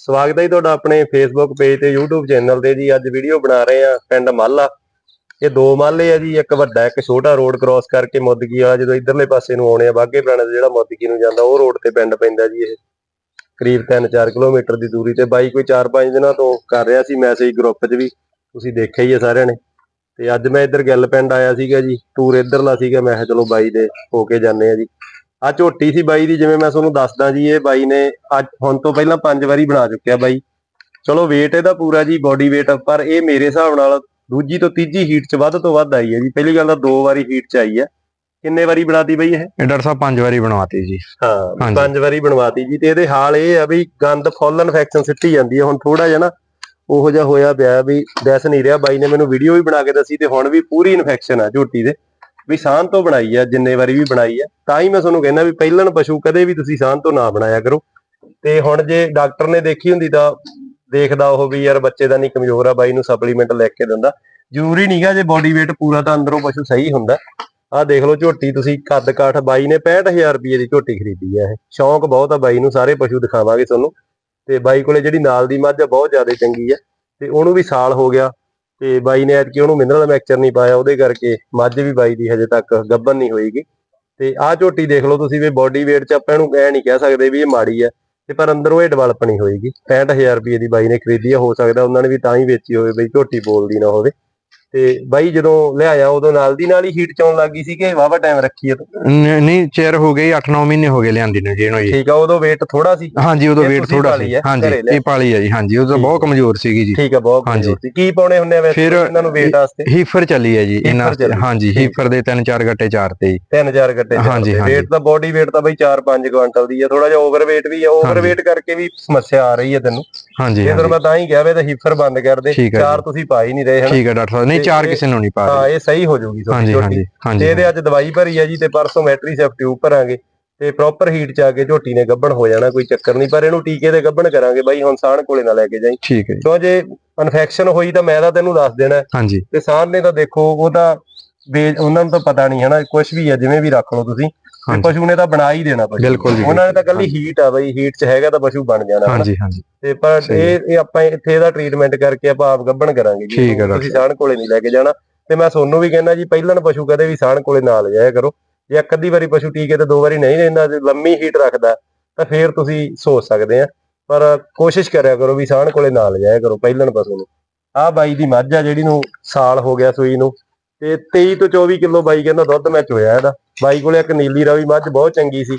ਸਵਾਗਤ ਹੈ ਜੀ ਤੁਹਾਡਾ ਆਪਣੇ ਫੇਸਬੁੱਕ ਪੇਜ ਤੇ YouTube ਚੈਨਲ ਤੇ ਜੀ। ਅੱਜ ਵੀਡੀਓ ਬਣਾ ਰਹੇ ਆ ਪਿੰਡ ਮਾਲਾ। ਇਹ ਦੋ ਮਾਲੇ ਆ ਜੀ, ਇੱਕ ਵੱਡਾ, ਇੱਕ ਛੋਟਾ ਰੋਡ ਕ੍ਰਾਸ ਕਰਕੇ ਮੁੱਦਕੀ ਵਾਲਾ। ਜਦੋਂ ਇਧਰਲੇ ਪਾਸੇ ਨੂੰ ਆਉਣੇ ਆ, ਬਾਗੇ ਪੁਰਾਣੇ ਜਿਹੜਾ ਮੁੱਦਕੀ ਨੂੰ ਜਾਂਦਾ, ਉਹ ਰੋਡ ਤੇ ਪਿੰਡ ਪੈਂਦਾ ਜੀ ਇਹ। ਕਰੀਬ 3-4 ਕਿਲੋਮੀਟਰ ਦੀ ਦੂਰੀ ਤੇ। ਬਾਈ ਕੋਈ 4-5 ਦਿਨਾਂ ਤੋਂ ਕਰ ਰਿਹਾ ਸੀ ਮੈਸੇਜ ਗਰੁੱਪ 'ਚ ਵੀ। ਤੁਸੀਂ ਦੇਖਿਆ ਹੀ ਆ ਸਾਰਿਆਂ ਨੇ। ਤੇ ਅੱਜ ਮੈਂ ਇੱਧਰ ਗਿੱਲ ਪਿੰਡ ਆਇਆ ਸੀਗਾ ਜੀ। ਟੂਰ ਇੱਧਰਲਾ ਸੀਗਾ। ਮੈਂ ਕਿਹਾ ਚਲੋ ਬਾਈ ਦੇ ਹੋ ਕੇ ਜਾਂਦੇ ਆ ਜੀ। ਆ ਝੋਟੀ ਸੀ ਬਾਈ ਦੀ ਜਿਵੇਂ ਮੈਂ ਤੁਹਾਨੂੰ ਦੱਸਦਾ ਜੀ ਇਹ ਬਾਈ ਨੇ ਅੱਜ ਹੁਣ ਤੋਂ ਪਹਿਲਾਂ ਪੰਜ ਵਾਰੀ ਬਣਾ ਚੁੱਕਿਆ ਬਾਈ। ਚਲੋ weight ਇਹਦਾ ਪੂਰਾ ਜੀ ਬਾਡੀ weight ਪਰ ਇਹ ਮੇਰੇ ਹਿਸਾਬ ਨਾਲ ਦੂਜੀ ਤੋਂ ਤੀਜੀ ਹੀਟ 'ਚ ਵੱਧ ਤੋਂ ਵੱਧ ਆਈ ਹੈ ਜੀ। ਪਹਿਲੀ ਗੱਲ ਤਾਂ ਦੋ ਵਾਰੀ ਹੀਟ 'ਚ ਆਈ ਹੈ। ਕਿੰਨੇ ਵਾਰੀ ਬਣਾਤੀ ਬਈ ਇਹ? ਇਹ ਡਾਕਟਰ ਸਾਹਿਬ ਪੰਜ ਵਾਰੀ ਬਣਵਾਤੀ ਜੀ। ਹਾਂ। ਪੰਜ ਵਾਰੀ ਬਣਵਾਤੀ ਜੀ ਤੇ ਇਹਦੇ ਹਾਲ ਇਹ ਆ ਵੀ ਗੰਦ ਫੁੱਲ ਇਨਫੈਕਸ਼ਨ ਸਿੱਟੀ ਜਾਂਦੀ ਹੈ। ਹੁਣ ਥੋੜਾ ਜਿਹਾ ਨਾ ਉਹੋ ਜਿਹਾ ਹੋਇਆ ਪਿਆ ਵੀ ਦੱਸ ਨਹੀਂ ਰਿਹਾ। ਬਾਈ ਨੇ ਮੈਨੂੰ ਵੀਡੀਓ ਵੀ ਬਣਾ ਕੇ ਦੱਸੀ ਤੇ ਹੁਣ ਵੀ ਪੂਰੀ ਇਨਫੈਕਸ਼ਨ ਆ ਝੋਟੀ ਦੇ। ਵੀ ਸਾਨ ਤੋਂ ਬਣਾਈ ਆ, ਜਿੰਨੇ ਵਾਰੀ ਵੀ ਬਣਾਈ ਆ, ਤਾਂ ਹੀ ਮੈਂ ਤੁਹਾਨੂੰ ਕਹਿੰਦਾ ਵੀ ਪਹਿਲਣ ਪਸ਼ੂ ਕਦੇ ਵੀ ਤੁਸੀਂ ਸਾਨ ਤੋਂ ਨਾ ਬਣਾਇਆ ਕਰੋ। ਤੇ ਹੁਣ ਜੇ ਡਾਕਟਰ ਨੇ ਦੇਖੀ ਹੁੰਦੀ ਤਾਂ ਦੇਖਦਾ ਉਹ ਵੀ ਯਾਰ ਬੱਚੇ ਦਾ ਨਹੀਂ ਕਮਜ਼ੋਰ ਆ, ਬਾਈ ਨੂੰ ਸਪਲੀਮੈਂਟ ਲੈ ਕੇ ਦਿੰਦਾ। ਜ਼ਰੂਰੀ ਨਹੀਂਗਾ ਜੇ ਬੋਡੀ weight ਪੂਰਾ ਤਾਂ ਅੰਦਰੋਂ ਪਸ਼ੂ ਸਹੀ ਹੁੰਦਾ। ਆਹ ਦੇਖ ਲਓ ਝੋਟੀ ਤੁਸੀਂ, ਕੱਦ ਕਾਠ, ਬਾਈ ਨੇ 65000 ਰੁਪਏ ਦੀ ਝੋਟੀ ਖਰੀਦੀ ਆ ਇਹ। ਸ਼ੌਂਕ ਬਹੁਤ ਆ ਬਾਈ ਨੂੰ, ਸਾਰੇ ਪਸ਼ੂ ਦਿਖਾਵਾਂਗੇ ਤੁਹਾਨੂੰ। ਤੇ ਬਾਈ ਕੋਲੇ ਜਿਹੜੀ ਨਾਲ ਦੀ ਮੱਝ ਆ, ਬਹੁਤ ਜ਼ਿਆਦਾ ਚੰਗੀ ਆ। ਤੇ ਉਹਨੂੰ ਵੀ ਸਾਲ ਹੋ ਗਿਆ। ਤੇ ਬਾਈ ਨੇ ਐਤਕੀ ਉਹਨੂੰ ਮਿਨਰਲ ਮੈਕਚਰ ਨਹੀਂ ਪਾਇਆ, ਉਹਦੇ ਕਰਕੇ ਮੱਝ ਵੀ ਬਾਈ ਦੀ ਹਜੇ ਤੱਕ ਗੱਭਣ ਨਹੀਂ ਹੋਈਗੀ ਤੇ ਆਹ ਝੋਟੀ ਦੇਖ ਲਓ ਤੁਸੀਂ ਵੀ ਬਾਡੀ weight ਚ ਆਪਾਂ ਇਹਨੂੰ ਐ ਨਹੀਂ ਕਹਿ ਸਕਦੇ ਵੀ ਇਹ ਮਾੜੀ ਆ ਤੇ ਪਰ ਅੰਦਰੋਂ ਇਹ ਡਿਵੈਲਪ ਨਹੀਂ ਹੋਏਗੀ। 65000 ਰੁਪਏ ਦੀ ਬਾਈ ਨੇ ਖਰੀਦੀ ਆ ਹੋ ਸਕਦਾ ਉਹਨਾਂ ਨੇ ਵੀ ਤਾਂ ਹੀ ਵੇਚੀ ਹੋਵੇ ਬਈ ਝੋਟੀ ਬੋਲਦੀ ਨਾ ਹੋਵੇ। ਤੇ ਬਾਈ ਜਦੋਂ ਲਿਆਇਆ ਉਦੋਂ ਨਾਲ ਦੀ ਨਾਲ ਹੀ ਹੀਟ ਚ ਆਉਣ ਲੱਗੀ ਸੀ ਕਿ ਵਾਵਾ ਟਾਈਮ ਰੱਖੀ ਆ ਤੂੰ? ਨ- ਨਹੀਂ ਚੇਰ ਹੋ ਗਈ 8-9 ਮਹੀਨੇ ਹੋ ਗਏ ਲਿਆਂਦੀ ਨੂੰ ਜੀ ਇਹਨੂੰ ਜੀ। ਠੀਕ ਆ ਉਦੋਂ weight ਥੋੜਾ ਸੀ। ਹਾਂਜੀ ਉਦੋਂ ਇਹ weight ਤੁਸੀਂ ਥੋੜਾ ਪਾਲੀ ਸੀ। ਹੈ, ਹਾਂਜੀ ਘਰੇ। ਇਹ ਪਾਲੀ ਹੈ ਜੀ ਹਾਂਜੀ ਉਦੋਂ ਬਹੁਤ ਕਮਜ਼ੋਰ ਸੀਗੀ ਜੀ। ਠੀਕ ਆ ਬਹੁਤ ਹਾਂਜੀ। ਕਮਜ਼ੋਰ ਸੀ। ਕੀ ਪਾਉਣੇ ਹੁੰਦੇ ਆ ਵੈਸੇ? ਫਿਰ ਇਹਨਾਂ ਨੂੰ weight ਵਾਸਤੇ? ਹੀਫਰ ਚੱਲੀ ਹੈ ਜੀ ਇਹਨਾਂ ਹੀਫਰ ਚੱਲੀ। ਹਾਂਜੀ। ਹੀਫਰ ਦੇ ਤਿੰਨ ਚਾਰ ਗੱਟੇ ਚਾਰ ਤੇ ਜੀ। 3000 ਗੱਡੇ ਹਾਂਜੀ, ਹਾਂਜੀ। weight ਤਾਂ ਬਾਡੀ weight ਤਾਂ ਬਈ 4-5 ਕੁਆਂਟਲ ਦੀ ਆ। ਥੋੜਾ ਜਿਹਾ ਓਵਰਵੇਟ ਵੀ ਆ। ਓਵਰਵੇਟ ਕਰਕੇ ਵੀ ਸਮੱਸਿਆ ਆ ਰਹੀ ਹੈ ਤੈਨੂੰ। ਹਾਂਜੀ ਇਹ ਤਾਂ ਹਾਂਜੀ। ਮੈਂ ਤਾਂ ਹੀ ਕਿਹਾ ਵੇ ਤਾਂ ਹੀਫਰ ਬੰਦ ਕਰ ਦੇ। ਹੈ ਚਾਰ ਤੁਸੀਂ ਪਾ ਹੀ ਨਹੀਂ ਰਹੇ ਹਨ? ਠੀਕ ਹੈ ਡਾਕਟਰ ਸਾਹਿਬ। ਨਹੀਂ ਚਾਰ ਕਿਸੇ ਨੂੰ ਨਹੀਂ ਪਾ ਹਾਂ ਇਹ ਸਹੀ ਹੋ ਜਾਊਗੀ ਹਾਂਜੀ ਝੋਟੀ। ਹਾਂਜੀ ਤੇ ਇਹਦੇ ਅੱਜ ਦਵਾਈ ਭਰੀ ਆ ਜੀ ਤੇ ਪਰਸੋਂ ਮੈਟਰੀਸੈਪ ਟਿਊਬ ਭਰਾਂਗੇ ਤੇ ਪ੍ਰੋਪਰ ਹੀਟ ਚ ਆ ਕੇ ਝੋਟੀ ਨੇ ਗੱਭਣ ਹੋ ਜਾਣਾ ਕੋਈ ਚੱਕਰ ਨਹੀਂ। ਪਰ ਇਹਨੂੰ ਟੀਕੇ ਤੇ ਗੱਭਣ ਕਰਾਂਗੇ ਬਾਈ ਹੁਣ ਸਾਣ ਕੋਲੇ ਨਾ ਲੈ ਕੇ ਜਾਈ। ਠੀਕ ਹੈ ਜੀ। ਕਿਉਂ ਜੇ ਇਨਫੈਕਸ਼ਨ ਹੋਈ ਤਾਂ ਮੈਂ ਤਾਂ ਤੈਨੂੰ ਦੱਸ ਦੇਣਾ। ਹੈ। ਹਾਂਜੀ। ਤੇ ਸਾਨ ਨੇ ਤਾਂ ਦੇਖੋ ਉਹ ਤਾਂ ਬੇ ਉਹਨਾਂ ਨੂੰ ਤਾਂ ਪਤਾ ਨਹੀਂ ਹਨਾ? ਕੁਝ ਵੀ ਹੈ ਜਿਵੇਂ ਵੀ ਰੱਖ ਲਓ ਤੁਸੀਂ। ਤੇ। ਪਸ਼ੂ ਨੇ ਤਾਂ ਬਣਾ ਹੀ ਦੇਣਾ ਪਸ਼ੂ। ਬਿਲਕੁਲ ਜੀ, ਉਹਨਾਂ ਨੇ ਤਾਂ। ਕੱਲੀ ਹੀਟ ਆ ਬਈ ਹੀਟ 'ਚ ਹੈਗਾ ਤਾਂ ਪਸ਼ੂ ਬਣ ਜਾਣਾ। ਹਾਂਜੀ ਹਾਂਜੀ। ਤੇ ਪਰ ਇਹ ਇਹ ਆਪਾਂ ਇੱਥੇ ਇਹਦਾ ਟ੍ਰੀਟਮੈਂਟ ਕਰਕੇ ਆਪਾਂ ਆਪ ਗੱਭਣ ਕਰਾਂਗੇ ਜੀ। ਤੁਸੀਂ ਸਾਣ ਕੋਲੇ ਨਹੀਂ ਲੈ ਕੇ ਜਾਣਾ। ਤੇ ਮੈਂ ਤੁਹਾਨੂੰ ਵੀ ਕਹਿੰਦਾ ਜੀ ਪਹਿਲਣ ਪਸ਼ੂ ਕਦੇ ਵੀ ਸਾਣ ਕੋਲੇ ਨਾ ਲਿਜਾਇਆ ਕਰੋ। ਜੇ ਇੱਕ ਅੱਧੀ ਵਾਰੀ ਪਸ਼ੂ ਟੀਕੇ ਤੇ ਦੋ ਵਾਰੀ ਨਹੀਂ ਰਹਿੰਦਾ ਜੇ ਲੰਮੀ ਹੀਟ ਰੱਖਦਾ ਤਾਂ ਫੇਰ ਤੁਸੀਂ ਸੋਚ ਸਕਦੇ ਆ। ਪਰ ਕੋਸ਼ਿਸ਼ ਕਰਿਆ ਕਰੋ ਵੀ ਸਾਣ ਕੋਲੇ ਨਾ ਲਿਜਾਇਆ ਕਰੋ ਪਹਿਲਣ ਪਸ਼ੂ ਨੂੰ। ਆਹ ਬਾਈ ਦੀ ਮੱਝ ਆ ਜਿਹੜੀ ਨੂੰ ਸਾਲ ਹੋ ਗਿਆ ਸੂਈ ਨੂੰ। ਤੇ 23 ਤੋਂ 24 ਕਿਲੋ ਬਾਈ ਕਹਿੰਦਾ ਦੁੱਧ ਮੈਂ ਚੋਇਆ ਇਹਦਾ। ਬਾਈ ਕੋਲੇ ਇੱਕ ਨੀਲੀ ਰਾਵੀ ਮੱਝ ਬਹੁਤ ਚੰਗੀ ਸੀ।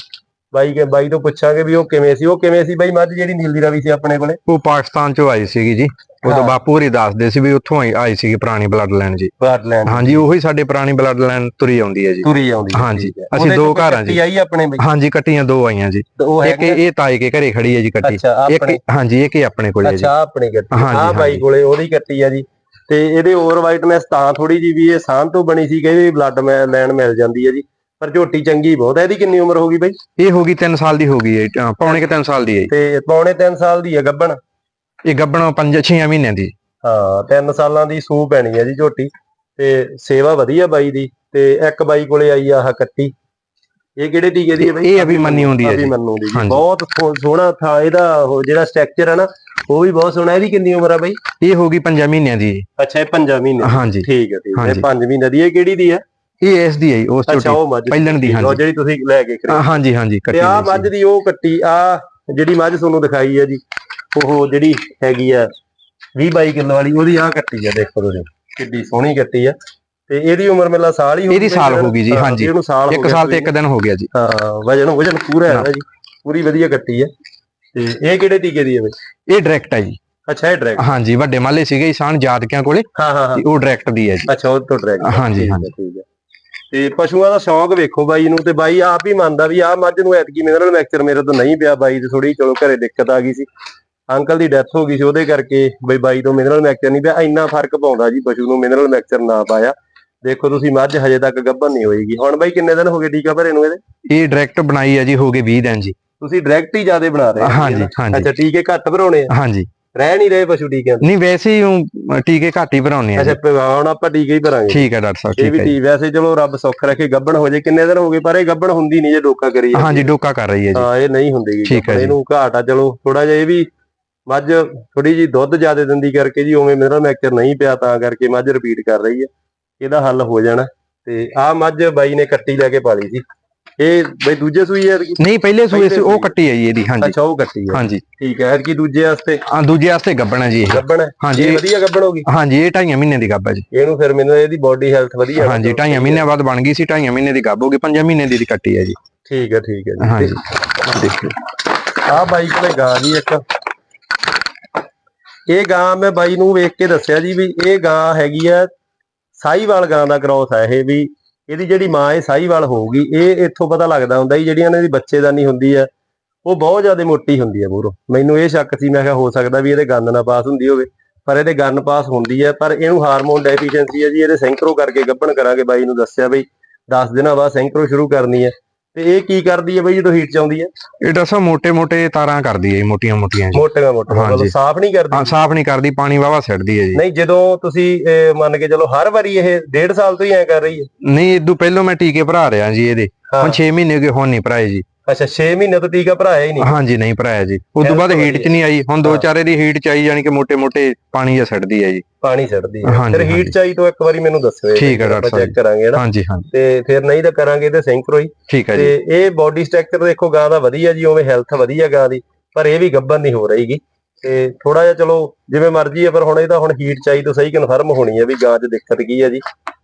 ਬਾਈ ਕੇ ਬਾਈ ਤੋਂ ਪੁੱਛਾਂਗੇ ਵੀ ਉਹ ਕਿਵੇਂ ਸੀ। ਉਹ ਕਿਵੇਂ ਸੀ ਬਾਈ ਮੱਝ ਜਿਹੜੀ ਨੀਲੀ ਰਾਵੀ ਸੀ ਆਪਣੇ ਕੋਲੇ? ਉਹ ਪਾਕਿਸਤਾਨ ਚੋਂ ਆਈ ਸੀਗੀ ਜੀ। ਉਦੋਂ ਹਾਂ। ਬਾਪੂ ਹੋਰੀ ਦੱਸਦੇ ਸੀ ਵੀ ਉੱਥੋਂ ਆਈ ਆਈ ਸੀਗੀ ਪੁਰਾਣੀ ਬਲੱਡ ਲਾਈਨ ਜੀ। ਬਾਟਲੈਂਡ ਹਾਂਜੀ ਉਹੀ ਸਾਡੇ ਪੁਰਾਣੀ ਬਲੱਡ ਲਾਈਨ ਤੁਰੀ ਆਉਂਦੀ ਹੈ ਜੀ। ਤੁਰੀ ਆਉਂਦੀ ਹੈ, ਹਾਂਜੀ, ਹੈ। ਅਸੀਂ ਦੋ ਘਰ ਆ ਜੀ। ਕੱਟੀ ਆਈ ਆਪਣੇ ਬਈ? ਹਾਂਜੀ ਕੱਟੀਆਂ ਦੋ ਆਈਆਂ ਜੀ। ਇੱਕ ਇਹ ਤਾਏ ਕੇ ਘਰੇ ਖੜੀ ਹੈ ਜੀ ਕੱਟੀ। ਇੱਕ ਹਾਂਜੀ ਇੱਕ ਹੀ ਆਪਣੇ ਕੋਲੇ ਹੈ ਜੀ। ਅੱਛਾ ਆਪਣੀ ਕੱਟੀ ਆ ਬਾਈ। ਕੋਲੇ ਉਹਦੀ ਕੱਟੀ ਆ ਜੀ। ਤੇ ਇਹਦੇ ਓਵਰ ਵਾਈਟਨੈਸ ਤਾਂ ਥੋੜੀ ਜੀ ਵੀ ਇਹ ਸਾਹ ਤੋਂ ਬਣੀ ਸੀ ਕਿ ਵੀ ਬਲੱਡ ਲੈਣ ਮਿਲ ਜਾਂਦੀ ਹੈ ਜੀ। ਪਰ ਝੋਟੀ ਚੰਗੀ ਬਹੁਤ ਹੈ ਇਹਦੀ ਕਿੰਨੀ ਉਮਰ ਹੋ ਗਈ ਬਈ? ਇਹ ਹੋ ਗਈ 3 ਸਾਲ ਦੀ ਹੋ ਗਈ ਹੈ ਪੌਣੇ ਕਿ 3 ਸਾਲ ਦੀ ਹੈ। ਤੇ ਪੌਣੇ 3 ਸਾਲ ਦੀ ਹੈ ਗੱਭਣ? ਇਹ ਗੱਬਣ 5-6 ਮਹੀਨਿਆਂ ਦੀ ਹਾਂ। 3 ਸਾਲਾਂ ਦੀ ਸੂ ਪੈਣੀ ਹੈ ਜੀ ਝੋਟੀ। ਤੇ ਸੇਵਾ ਵਧੀਆ ਬਾਈ ਦੀ ਤੇ ਇੱਕ ਬਾਈ ਕੋਲੇ ਆਈ ਆਹ ਕੱਟੀ ਇਹ ਕਿਹੜੇ ਟੀਕੇ ਦੀ ਹੈ ਬਈ? ਇਹ ਅਭਿਮਨਯੂ ਦੀ ਹੈ ਜੀ। ਅਭਿਮਨਯੂ ਦੀ ਜੀ। ਹਾਂਜੀ। ਬਹੁਤ ਸੋ- ਸੋਹਣਾ ਥਾ ਇਹਦਾ ਉਹ ਜਿਹੜਾ ਸਟਰਕਚਰ ਹੈ ਨਾ ਉਹ ਵੀ ਬਹੁਤ ਸੋਹਣਾ। ਇਹਦੀ ਕਿੰਨੀ ਉਮਰ ਆ ਬਈ? ਇਹ ਹੋ ਗਈ 5 ਮਹੀਨਿਆਂ ਦੀ ਜੀ। ਅੱਛਾ ਇਹ 5 ਮਹੀਨੇ ਦੀ। ਹਾਂਜੀ। ਠੀਕ ਹੈ ਠੀਕ ਹੈ। ਹਾਂਜੀ। 5 ਮਹੀਨੇ ਦੀ। ਇਹ ਕਿਹੜੀ ਦੀ ਹੈ? ਇਹ ਇਸ ਦੀ ਹੈ ਜੀ, ਉਸ ਅੱਛਾ ਛੋਟੀ ਉਹ ਮੱਝ ਪਹਿਲਣ ਦੀ ਉਹ ਹਾਂਜੀ। ਜਿਹੜੀ ਤੁਸੀਂ ਲੈ ਕੇ ਖਰੀਦੀ। ਹਾਂਜੀ ਹਾਂਜੀ ਤੇ ਕੱਟੀ ਆ ਹੋਈ ਸੀ। ਮੱਝ ਦੀ ਉਹ ਕੱਟੀ ਆ ਜਿਹੜੀ ਮੱਝ ਤੁਹਾਨੂੰ ਦਿਖਾਈ ਹੈ ਜੀ ਉਹ ਜਿਹੜੀ ਹੈਗੀ ਆ 20 22 ਕਿਲੋ ਵਾਲੀ ਉਹਦੀ ਆ ਕੱਟੀ ਆ ਦੇਖੋ ਤੁਸੀਂ। ਕਿੱਡੀ ਸੋਹਣੀ ਕੱਟੀ ਆ। ਤੇ ਇਹਦੀ ਉਮਰ ਮੇਲਾ ਸਾਲ ਹੀ ਹੋ ਇਹਦੀ ਸਾਲ ਹੋ। ਗਈ ਜੀ, ਹਾਂ, ਹਾਂਜੀ। ਇਹਨੂੰ ਸਾਲ ਹੋ ਇੱਕ ਸਾਲ ਤੇ ਇੱਕ ਦਿਨ ਹੋ ਗਿਆ ਜੀ। ਹਾਂ ਵਜਨ ਵਜਨ ਪੂਰਾ ਹੈ ਜੀ। ਪੂਰੀ ਵਧੀਆ ਕੱਟੀ ਆ ਤੇ ਇਹ ਕਿਹੜੇ ਟੀਕੇ ਦੀ ਹੈ ਬਈ? ਇਹ ਡਾਇਰੈਕਟ ਹੈ ਜੀ। ਅੱਛਾ ਇਹ ਡਰੈਗ ਹਾਂਜੀ ਵੱਡੇ ਮਾਲੇ ਸੀਗੇ ਇਸਾਨ ਜਾਦਕਿਆਂ ਕੋਲੇ। ਹਾਂ ਹਾਂ ਹਾਂ। ਤੇ ਉਹ ਡਾਇਰੈਕਟ ਦੀ ਹੈ ਜੀ। ਅੱਛਾ ਉਹ ਤੋਂ ਡਰੈਗ ਹਾਂਜੀ, ਹਾਂਜੀ। ਠੀਕ ਹੈ। ਤੇ ਪਸ਼ੂਆਂ ਦਾ ਸ਼ੌਂਕ ਵੇਖੋ ਬਾਈ ਨੂੰ ਤੇ ਬਾਈ ਆਪ ਹੀ ਮੰਨਦਾ ਵੀ ਆਹ ਮੱਝ ਨੂੰ ਐਤਕੀ ਮਿਨਰਲ ਮੈਕਚਰ ਮੇਰੇ ਤੋਂ ਨਹੀਂ ਪਿਆ ਬਾਈ ਦੀ ਥੋੜੀ ਚਲੋ ਘਰੇ ਦਿੱਕਤ ਆ ਗਈ ਸੀ। ਅੰਕਲ ਦੀ ਡੈਥ ਹੋ ਗਈ ਸੀ ਉਹਦੇ ਕਰਕੇ ਬਈ ਬਾਈ ਤੋਂ ਮਿਨਰਲ ਮੈਕਚਰ ਨਹੀਂ ਪਿਆ। ਇੰਨਾ ਫ਼ਰਕ ਪਾਉਂਦਾ ਜੀ ਪਸ਼ੂ ਨੂੰ ਮਿਨਰਲ ਮੈਕਚਰ ਨਾ ਪਾਇਆ। ਦੇਖੋ ਤੁਸੀਂ ਮੱਝ ਹਜੇ ਤੱਕ ਗੱਭਣ ਨਹੀਂ ਹੋਏਗੀ ਹੁਣ ਬਾਈ ਕਿੰਨੇ ਦਿਨ ਹੋ ਗਏ ਟੀਕਾ ਭਰੇ ਨੂੰ ਇਹਦੇ? ਇਹ ਡਾਇਰੈਕਟ ਬਣਾਈ ਹੈ ਜੀ ਹੋ ਗਏ 20 ਦਿਨ ਜੀ। ਤੁਸੀਂ ਡਾਇਰੈਕਟ ਹੀ ਜ਼ਿਆਦਾ ਬਣਾ ਰਹੇ ਹੋ ਹਾਂਜੀ ਹਾਂਜੀ। ਅੱਛਾ ਟੀਕੇ ਘੱਟ ਭਰਾਉਣੇ ਆ? ਹਾਂਜੀ। ਰਹਿ ਨਹੀਂ ਰਹੇ ਪਸ਼ੂ ਟੀਕਿਆਂ ਨਹੀਂ ਵੈਸੇ ਹੀ ਟੀਕੇ ਘੱਟ ਹੀ ਭਰਾਉਣੇ ਆ ਅੱਛਾ ਹੁਣ ਆਪਾਂ ਟੀਕੇ ਹੀ ਭਰਾਂਗੇ। ਠੀਕ ਹੈ ਡਾਕਟਰ ਸਾਹਿਬ ਇਹ ਠੀਕ ਹੈ ਜੀ। ਠੀਕ। ਵੈਸੇ ਚਲੋ ਰੱਬ ਸੁੱਖ ਰੱਖੇ ਗੱਭਣ ਹੋ ਜੇ ਕਿੰਨੇ ਦਿਨ ਹੋ ਗਏ? ਪਰ ਇਹ ਗੱਭਣ ਹੁੰਦੀ ਨਹੀਂ ਜੇ ਡੋਕਾ ਕਰੀ ਹਾਂਜੀ ਡੋਕਾ ਕਰ ਰਹੀ ਹੈ ਜੀ। ਹਾਂ ਇਹ ਨਹੀਂ ਹੁੰਦੀ ਠੀਕ ਹੈ। ਇਹਨੂੰ ਘਾਟ ਆ ਚਲੋ ਥੋੜਾ ਜਿਹਾ ਇਹ ਵੀ ਮੱਝ ਥੋੜੀ ਜੀ ਦੁੱਧ ਜ਼ਿਆਦਾ ਦਿੰਦੀ ਕਰਕੇ ਜੀ ਉਵੇਂ ਮਿਨਰਲ ਮਿਕਸਚਰ ਨਹੀਂ ਪਿਆ ਤਾਂ ਕਰਕੇ ਮੱਝ ਰਿਪੀਟ ਕਰ ਰਹੀ ਹੈ। ਇਹਦਾ ਹੱਲ ਹੋ ਜਾਣਾ ਤੇ ਆਹ ਮੱਝ ਬਾਈ ਨੇ ਕੱਟੀ ਲੈ ਕੇ ਪਾਲੀ ਸੀ। ਇਹ ਬਈ ਦੂਜੇ ਸੂਈ ਹੈ? ਨਹੀਂ ਪਹਿਲੇ ਸੂਏ ਸੀ ਉਹ। ਕੱਟੀ ਹੈ ਜੀ ਇਹਦੀ ਹਾਂਜੀ। ਅੱਛਾ ਉਹ ਕੱਟੀ ਹੈ। ਹਾਂਜੀ। ਠੀਕ ਹੈ ਐਤਕੀ ਦੂਜੇ ਵਾਸਤੇ? ਆ ਦੂਜੇ ਵਾਸਤੇ ਗੱਬਣ ਹੈ ਜੀ ਇਹ। ਗੱਬਣ ਹੈ? ਹਾਂਜੀ। ਇਹ ਵਧੀਆ ਗੱਬਣ ਹੋਗੀ ਹਾਂਜੀ ਇਹ ਢਾਈਆਂ ਮਹੀਨੇ ਦੀ ਗੱਬ ਹੈ ਜੀ। ਇਹਨੂੰ ਫਿਰ ਮੈਨੂੰ ਇਹਦੀ ਬਾਡੀ ਹੈਲਥ ਵਧੀਆ ਹੈ। ਹਾਂਜੀ ਢਾਈਆਂ ਮਹੀਨਿਆਂ ਬਾਅਦ ਬਣ ਗਈ ਸੀ ਢਾਈਆਂ ਮਹੀਨੇ ਦੀ ਗੱਬ ਹੋ ਗਈ ਪੰਜਾਂ ਮਹੀਨੇ ਦੀ ਕੱਟੀ ਹੈ ਜੀ। ਠੀਕ ਹੈ ਠੀਕ ਹੈ ਜੀ। ਹਾਂਜੀ। ਦੇਖਿਓ ਆਹ ਬਾਈ ਕੋਲੇ ਗਾਂ ਜੀ ਇੱਕ। ਇਹ ਗਾਂ ਮੈਂ ਬਾਈ ਨੂੰ ਵੇਖ ਕੇ ਦੱਸਿਆ ਜੀ ਵੀ ਇਹ ਗਾਂ ਹੈਗੀ ਆ ਸਾਹੀਵਾਲ ਗਾਂ ਦਾ ਕ੍ਰੋਸ ਹੈ ਇਹ ਵੀ। ਇਹਦੀ ਜਿਹੜੀ ਮਾਂ ਹੈ ਸਾਹੀਵਾਲ ਹੋਊਗੀ, ਇਹ ਇੱਥੋਂ ਪਤਾ ਲੱਗਦਾ ਹੁੰਦਾ ਜੀ, ਜਿਹੜੀਆਂ ਇਹਨਾਂ ਦੀ ਬੱਚੇਦਾਨੀ ਹੁੰਦੀ ਹੈ ਉਹ ਬਹੁਤ ਜ਼ਿਆਦਾ ਮੋਟੀ ਹੁੰਦੀ ਹੈ ਬੋਰੋ। ਮੈਨੂੰ ਇਹ ਸ਼ੱਕ ਸੀ, ਮੈਂ ਕਿਹਾ ਹੋ ਸਕਦਾ ਵੀ ਇਹਦੇ ਗੰਦ ਨਾ ਪਾਸ ਹੁੰਦੀ ਹੋਵੇ, ਪਰ ਇਹਦੇ ਗੰਨ ਪਾਸ ਹੁੰਦੀ ਹੈ ਪਰ ਇਹਨੂੰ ਹਾਰਮੋਨ ਡੈਫੀਸ਼ੀਐਂਸੀ ਹੈ ਜੀ, ਇਹਦੇ ਸੈਂਕਰੋ ਕਰਕੇ ਗੱਭਣ ਕਰਾਂਗੇ ਬਾਈ ਨੂੰ ਦੱਸਿਆ ਬਈ 10 ਦਿਨਾਂ ਬਾਅਦ ਸੈਂਕਰੋ ਸ਼ੁਰੂ ਕਰਨੀ ਹੈ ਤੇ ਇਹ ਕੀ ਕਰਦੀ ਹੈ ਬਈ ਜਦੋਂ ਹੀਟ ਚ ਹੈ? ਇਹ ਦੱਸੋ ਮੋٹے-ਮੋٹے ਤਾਰਾਂ ਕਰਦੀ ਹੈ ਮੋਟੀਆਂ ਮੋਟੀਆਂ ਮੋਟੀਆਂ ਮੋਟੀਆਂ ਮਤਲਬ ਸਾਫ਼ ਨਹੀਂ ਕਰਦੀ? ਹਾਂ ਸਾਫ਼ ਨਹੀਂ ਕਰਦੀ ਪਾਣੀ ਵਾਵਾ ਸਿੱਟਦੀ ਹੈ ਜੀ। ਨਹੀਂ ਜਦੋਂ ਤੁਸੀਂ ਮੰਨ ਕੇ ਚਲੋ ਹਰ ਵਾਰੀ ਇਹ ਡੇਢ ਸਾਲ ਤੋਂ ਹੀ ਐ ਕਰ ਰਹੀ ਹੈ? ਨਹੀਂ ਇਦੋਂ ਪਹਿਲਾਂ ਮੈਂ ਟੀਕੇ ਭਰਾ ਰਿਹਾ ਜੀ ਇਹਦੇ। ਹੁਣ 6 ਮਹੀਨੇ ਹੋ ਗਏ ਹੁਣ ਨਹੀਂ ਭਰਾਏ ਜੀ। ਅੱਛਾ 6 ਮਹੀਨੇ ਤੋਂ ਟੀਕਾ ਭਰਾਇਆ ਹੀ ਨਹੀਂ। ਹਾਂਜੀ ਨਹੀਂ ਭਰਾਇਆ ਜੀ। ਉਸ ਤੋਂ ਬਾਅਦ ਹੀਟ 'ਚ ਨਹੀਂ ਆਈ। ਹੁਣ ਦੋ ਚਾਰੇ ਦੀ ਹੀਟ 'ਚ ਆਈ ਜਾਨੀ ਕਿ ਮੋٹے-ਮੋٹے ਪਾਣੀ ਜਾਂ ਛੱਡਦੀ ਹੈ ਜੀ। ਪਾਣੀ ਛੱਡਦੀ ਹੈ ਫਿਰ ਹੀਟ 'ਚ ਤੋਂ ਇੱਕ ਵਾਰੀ ਮੈਨੂੰ ਦੱਸਿਓ ਠੀਕ ਹੈ ਡਾਕਟਰ ਸਾਹਿਬ ਚੈੱਕ ਕਰਾਂਗੇ ਨਾ ਹਾਂਜੀ ਹਾਂ ਤੇ ਫਿਰ ਨਹੀਂ ਤਾਂ ਕਰਾਂਗੇ ਤੇ ਸਿੰਕਰੋਈ ਠੀਕ ਹੈ ਜੀ। ਤੇ ਇਹ ਬੋਡੀ ਸਟਰਕਚਰ ਦੇਖੋ ਗਾਂ ਦਾ ਵਧੀਆ ਜੀ ਉਵੇਂ ਹੈਲਥ ਵਧੀਆ ਗਾਂ ਦੀ ਪਰ ਇਹ ਵੀ ਗੱਬਨ ਨਹੀਂ ਹੋ ਰਹੀ ਗੀ ਤੇ ਥੋੜਾ ਜਿਹਾ ਚਲੋ ਜਿਵੇਂ ਮਰਜ਼ੀ ਹੈ ਪਰ ਹੁਣ ਇਹ ਤਾਂ ਹੁਣ ਹੀਟ ਚਾਈ ਤੋਂ ਸਹੀ ਕਨਫਰਮ ਹੋਣੀ ਹੈ ਵੀ ਗਾਂ 'ਚ ਦਿੱਕਤ ਕੀ ਹੈ ਜੀ।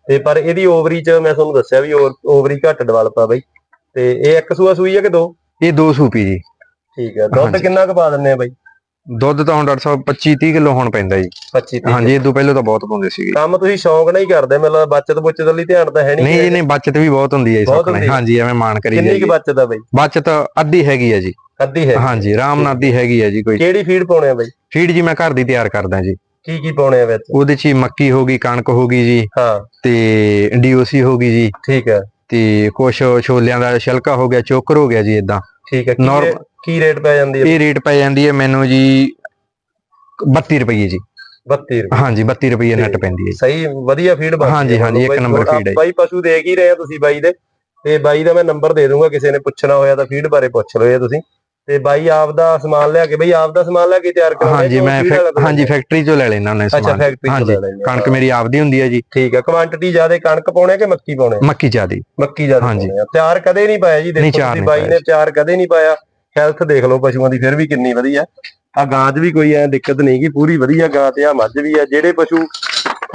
ਤੇ ਪਰ ਇਹਦੀ ਓਵਰੀ 'ਚ ਮੈਂ ਤੁਹਾਨੂੰ ਦੱਸਿਆ ਵੀ ਓਵਰੀ ਘੱਟ ਡਿਵੈਲਪ ਆ ਬਈ। ਤੇ ਇਹ ਇੱਕ ਸੂਆ ਸੂਈ ਹੈ ਕਿ ਦੋ? ਇਹ ਦੋ ਸੂਪੀ ਜੀ। ਠੀਕ ਹੈ ਦੁੱਧ। ਕਿੰਨਾ ਕੁ ਪਾ ਦਿੰਨੇ ਆ ਬਾਈ? ਦੁੱਧ ਤਾਂ ਹੁਣ ਡਾਕਟਰ ਸਾਹਿਬ 25 30 ਕਿਲੋ ਹੁਣ ਪੈਂਦਾ ਜੀ। 25 30 ਹਾਂਜੀ ਇਦੋਂ ਪਹਿਲਾਂ ਤਾਂ ਬਹੁਤ ਪਾਉਂਦੇ ਸੀਗੇ। ਕੰਮ ਤੁਸੀਂ ਸ਼ੌਂਕ ਨਾਲ ਹੀ ਕਰਦੇ ਮੈਨੂੰ ਲੱਗਦਾ ਬੱਚਤ ਬੁੱਚਤ ਲਈ ਧਿਆਨ ਤਾਂ ਹੈ ਨਹੀਂ ਨਹੀਂ ਨਹੀਂ ਬਚਤ ਵੀ ਬਹੁਤ ਹੁੰਦੀ ਹੈ ਜੀ ਹੈ। ਹਾਂਜੀ ਐਵੇਂ ਮਾਣ ਕਰੀ ਕਿੰਨੀ ਕੁ ਬੱਚਤ ਆ ਬਾਈ? ਬਚਤ ਅੱਧੀ ਹੈਗੀ ਹੈ ਜੀ। ਅੱਧੀ ਹੈ ਹਾਂਜੀ ਆਰਾਮ ਨਾਲ ਅੱਧੀ ਹੈਗੀ ਹੈ ਜੀ ਕੋਈ। ਕਿਹੜੀ ਫੀਡ ਪਾਉਣੇ ਆ ਬਾਈ? ਫੀਡ ਜੀ ਮੈਂ ਘਰ ਦੀ ਤਿਆਰ ਕਰਦਾ ਜੀ। ਕੀ ਕੀ ਪਾਉਣੇ ਆ ਵਿੱਚ? ਉਹਦੇ 'ਚ ਮੱਕੀ ਹੋ ਗਈ ਕਣਕ ਹੋ ਗਈ ਜੀ। ਹਾਂ। ਤੇ ਡੀਓਸੀ ਹੋ ਗਈ ਜੀ। ਠੀਕ ਹੈ ਤੇ ਕੁਛ ਛੋਲਿਆਂ ਦਾ ਛਿਲਕਾ ਹੋ ਗਿਆ ਚੋਕਰ ਹੋ ਗਿਆ ਜੀ ਇਦਾਂ ਠੀਕ ਹੈ ਕੀ Norm- ਰੇਟ- ਕੀ ਰੇਟ ਪੈ ਜਾਂਦੀ ਹੈ? ਇਹ ਰੇਟ ਪੈ ਜਾਂਦੀ ਹੈ ਮੈਨੂੰ ਜੀ 32 ਰੁਪਏ ਜੀ। 32 ਰੁਪਏ ਹਾਂਜੀ 32 ਰੁਪਏ ਨੈਟ ਪੈਂਦੀ ਹੈ ਜੀ। ਸਹੀ ਵਧੀਆ ਫੀਡ ਬਣ ਹਾਂਜੀ, ਹਾਂਜੀ, ਇੱਕ number feed ਹੈ। ਬਾਈ ਪਸ਼ੂ ਦੇਖ ਹੀ ਰਹੇ ਆ ਤੁਸੀਂ ਬਾਈ ਦੇ। ਤੇ ਬਾਈ ਦਾ ਮੈਂ ਨੰਬਰ ਦੇ ਦੂੰਗਾ ਕਿਸੇ ਨੇ ਪੁੱਛਣਾ ਹੋਇਆ ਤਾਂ ਫੀਡ ਬਾਰੇ ਪੁੱਛ ਲਓ ਇਹ ਤੁਸੀਂ। ਤੇ ਬਾਈ ਆਪ ਦਾ ਸਮਾਨ ਲਿਆ ਕੇ ਬਾਈ ਆਪ ਦਾ ਸਮਾਨ ਲਿਆ ਕੇ ਤਿਆਰ ਕਰਾਉਂਦੇ ਹਾਂਜੀ ਮੈਂ ਹਾਂਜੀ ਫੈਕਟਰੀ ਚੋਂ ਲੈ ਲੈਣਾ ਉਹਨੇ ਅੱਛਾ ਸਮਾਨ। ਫੈਕਟਰੀ ਤੋਂ ਹਾਂਜੀ ਲੈ ਆ। ਕਣਕ ਮੇਰੀ ਆਪਦੀ ਹੁੰਦੀ ਹੈ ਜੀ। ਠੀਕ ਹੈ ਕੁਆਂਟੀਟੀ ਜ਼ਿਆਦਾ ਕਣਕ ਪਾਉਣੇ ਕਿ ਮੱਕੀ ਪਾਉਣੇ? ਮੱਕੀ ਚਾਦੀ ਮੱਕੀ ਜ਼ਿਆਦਾ ਹਾਂਜੀ। ਤਿਆਰ ਕਦੇ ਨਹੀਂ ਪਾਇਆ ਜੀ ਦੇਖੋ ਤੁਸੀਂ ਬਾਈ ਨੇ ਤਿਆਰ ਕਦੇ ਨਹੀਂ ਪਾਇਆ। ਹੈਲਥ ਦੇਖ ਲਓ ਪਸ਼ੂਆਂ ਦੀ ਫਿਰ ਵੀ ਕਿੰਨੀ ਵਧੀਆ। ਆ ਗਾਂ 'ਚ ਵੀ ਕੋਈ ਐ ਦਿੱਕਤ ਨਹੀਂ ਗੀ ਪੂਰੀ ਵਧੀਆ ਗਾਂ ਤੇ ਆ ਮੱਝ ਵੀ ਆ ਜਿਹੜੇ ਪਸ਼ੂ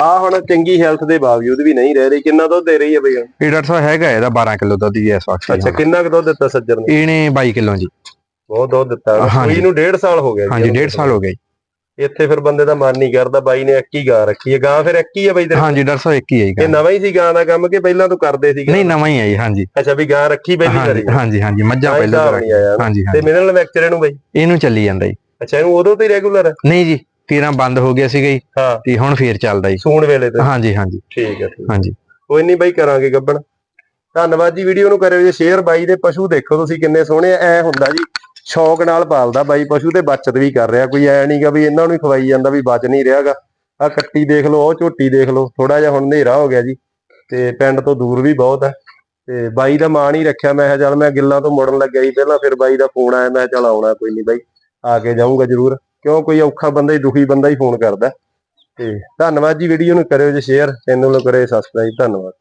ਆ ਹੁਣ ਚੰਗੀ ਹੈਲਥ ਦੇ ਬਾਵਜੂਦ ਵੀ ਨਹੀਂ ਰਹਿ ਰਹੀ ਕਿੰਨਾ ਦੁੱਧ ਦੇ ਰਹੀ ਹੈ ਬਈ? ਇਹ ਡਾਕਟਰ ਸਾਹਿਬ ਹੈਗਾ ਇਹਦਾ 12 ਕਿਲੋ ਦੁੱਧ ਜੀ ਇਸ ਵਕਤ। ਅੱਛਾ ਕਿੰਨਾ ਕੁ ਦੁੱਧ ਦਿੱਤਾ ਸੱਜਰ ਨੇ? ਇਹਨੇ 22 ਕਿਲੋ ਜੀ। ਬਹੁਤ ਦੁੱਧ ਦਿੱਤਾ। ਨਾ। ਸੂਈ ਨੂੰ ਡੇਢ ਸਾਲ ਹੋ ਗਿਆ ਜੀ ਹਾਂਜੀ। 1.5 ਸਾਲ ਹੋ ਗਏ। ਜੀ। ਇੱਥੇ ਫਿਰ ਬੰਦੇ ਦਾ ਮਨ ਨਹੀਂ ਕਰਦਾ ਬਾਈ ਨੇ ਇੱਕ ਹੀ ਗਾਂ ਰੱਖੀ ਹੈ। ਗਾਂ ਫਿਰ ਇੱਕ ਹੀ ਹੈ ਬਾਈ ਤੇਰੇ ਹਾਂਜੀ ਡਾਕਟਰ ਸਾਹਿਬ ਇੱਕ ਹੀ ਹੈ ਜੀ ਇਹ। ਨਵਾਂ ਹੀ ਸੀ ਗਾਂ ਦਾ ਕੰਮ ਕਿ ਪਹਿਲਾਂ ਤੋਂ ਕਰਦੇ ਸੀਗੇ ਨਹੀਂ ਨਵਾਂ ਹੀ ਹੈ ਜੀ ਹਾਂਜੀ। ਅੱਛਾ ਵੀ ਗਾਂ ਰੱਖੀ ਪਹਿਲੀ ਵਾਰੀ। ਹਾਂਜੀ ਹਾਂਜੀ ਮੱਝਾਂ ਪਹਿਲਾਂ ਨਾ। ਹਾਂਜੀ ਤੇ ਹਾਂਜੀ। ਮਿਨਰਲ ਲੈਕਚਰ ਇਹਨੂੰ ਬਾਈ? ਇਹਨੂੰ ਚੱਲੀ ਜਾਂਦਾ ਜੀ। ਅੱਛਾ ਇਹਨੂੰ ਉਦੋਂ ਤੋਂ ਹੀ ਰੈਗੂਲਰ ਹੈ? ਨਹੀਂ ਜੀ 13 ਬੰਦ ਹੋ ਗਿਆ ਸੀਗਾ ਜੀ। ਹਾਂ। ਤੇ ਹੁਣ ਫੇਰ ਚੱਲਦਾ ਜੀ। ਸੂਣ ਵੇਲੇ ਤੇ। ਹਾਂਜੀ ਹਾਂਜੀ। ਠੀਕ ਹੈ ਹਾਂਜੀ। ਕੋਈ ਨਹੀਂ ਬਾਈ ਕਰਾਂਗੇ ਗੱਬਣ। ਧੰਨਵਾਦ ਜੀ ਵੀਡੀਓ ਨੂੰ ਕਰਿਓ ਜੇ। ਸ਼ੇਅਰ ਬਾਈ ਦੇ ਪਸ਼ੂ ਦੇਖੋ ਤੁਸੀਂ ਕਿੰਨੇ ਸੋਹਣੇ ਐ ਹੁੰਦਾ ਜੀ ਸ਼ੌਕ ਨਾਲ ਪਾਲਦਾ ਬਾਈ, ਪਸ਼ੂ ਤੇ ਬਚਤ ਵੀ ਕਰ ਰਿਹਾ। ਕੋਈ ਐ ਨਹੀਂਗਾ ਵੀ ਇਹਨਾਂ ਨੂੰ ਹੀ ਖਵਾਈ ਜਾਂਦਾ ਵੀ ਬਚ ਨਹੀਂ ਰਿਹਾਗਾ। ਆ ਕੱਟੀ ਦੇਖ ਲਓ, ਉਹ ਝੋਟੀ ਦੇਖ ਲਓ। ਥੋੜਾ ਜਿਹਾ ਹੁਣ ਹਨੇਰਾ ਹੋ ਗਿਆ ਜੀ ਤੇ ਪਿੰਡ ਤੋਂ ਦੂਰ ਵੀ ਬਹੁਤ ਹੈ। ਤੇ ਬਾਈ ਦਾ ਮਾਣ ਹੀ ਰੱਖਿਆ, ਮੈਂ ਕਿਹਾ ਚੱਲ ਮੈਂ ਗਿੱਲਾਂ ਤੋਂ ਮੁੜਨ ਲੱਗਿਆ ਜੀ। ਪਹਿਲਾਂ ਫਿਰ ਬਾਈ ਦਾ ਫੋਨ ਆਇਆ, ਮੈਂ ਕਿਹਾ ਚੱਲ ਆਉਣਾ ਕੋਈ ਨਹੀਂ ਬਾਈ। ਆ ਕੇ ਜਾਊਂਗਾ ਜ਼ਰੂਰ। ਕਿਉਂ? ਕੋਈ ਔਖਾ ਬੰਦਾ ਹੀ, ਦੁਖੀ ਬੰਦਾ ਹੀ ਫੋਨ ਕਰਦਾ। ਤੇ ਧੰਨਵਾਦ ਜੀ ਵੀਡੀਓ ਨੂੰ ਕਰਿਓ ਜੇ ਸ਼ੇਅਰ ਚੈਨਲ ਨੂੰ ਕਰੇ ਸਬਸਕ੍ਰਾਈਬ ਧੰਨਵਾਦ।